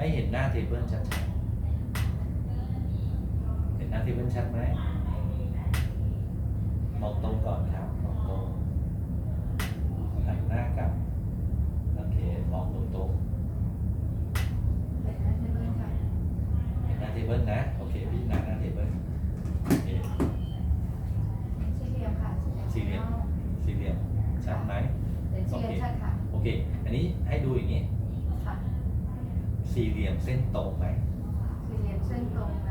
หน้าเทเบิลชัดๆ เห็นหน้าเทเบิลชัดไหมมองตรงก่อนครับมองตรงหันหน้ากลับโอเคมองตรงตรงๆเป็นหน้าเทเบิลค่ะเห็นหน้าเทเบิลนะ โอเคพี่หน้าหน้าเทเบิลโอเคสี่เหลี่ยมค่ะสี่เหลี่ยมสี่เหลี่ยมชัดไหมเป็นสี่เหลี่ยมชัดค่ะโอเค อันนี้ให้ดูอย่างนี้ค่ะ สี่เหลี่ยมเส้นตรงไหมสี่เหลี่ยมเส้นตรงไหม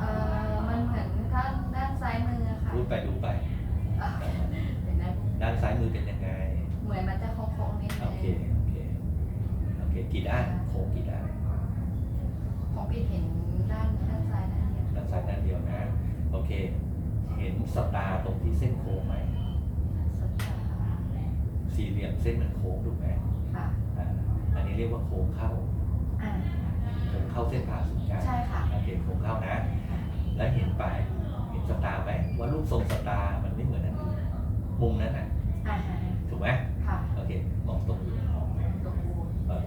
เอ่อมันเหมือนด้านด้านซ้ายมือค่ะพูดไปดูไปอะเป็นด้านด้านซ้ายมือเป็นยังไง เหมือนมันจะโค้งๆนิดนึโองเคโอเค โอเค กี่ด้านโค้งกี่ด้าน ของพี่เห็นด้านด้านซ้ายด้านเดียวด้านซ้ายด้านเดียวนะ โอเค เห็นสตาร์ตรงที่เส้นโค้งไหมสตาร์สี่เหลี่ยมเส้นมันโค้งถูกไหมค่ะอ่าอันนี้ เรียกว่าโค้งเข้าอ่าโค้งเข้าเส้นผ่าศูนย์กลางใช่ค่ะโอเคโค้งเข้านะ แล้วเห็นปลายเห็นสตาร์ไหมว่ารูปทรงสตาร์มันไม่เหมือนอันอื่นมุมนั้นน่ะอ่าถูกไหมค่ะโอเคมองตรงอยู่มองตรงบูนเออ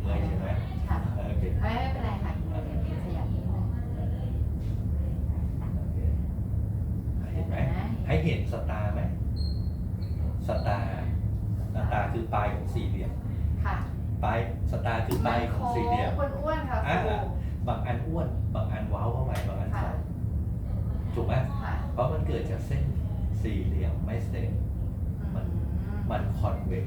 เมื่อยใช่ไหมค่ะเออโอเค ไม่ไม่เป็นไรค่ะเดี๋ยวพี่ขยับนิดนึงโอเคเห็นไหมให้เห็นสตาร์ไหมสตาร์สตาร์คือปลายของสี่เหลี่ยมค่ะ ปลายสตาร์คือปลายของสี่เหลี่ยมคนอ้วนค่ะคอ่ารูบางอันอ้วน บางอันเว้าเข้าไปบางอันค่ะเขาถูกไหมค่ะเพราะมันเกิดจากเส้นสี่เหลี่ยมไม่เส้นมันมันคอนเวก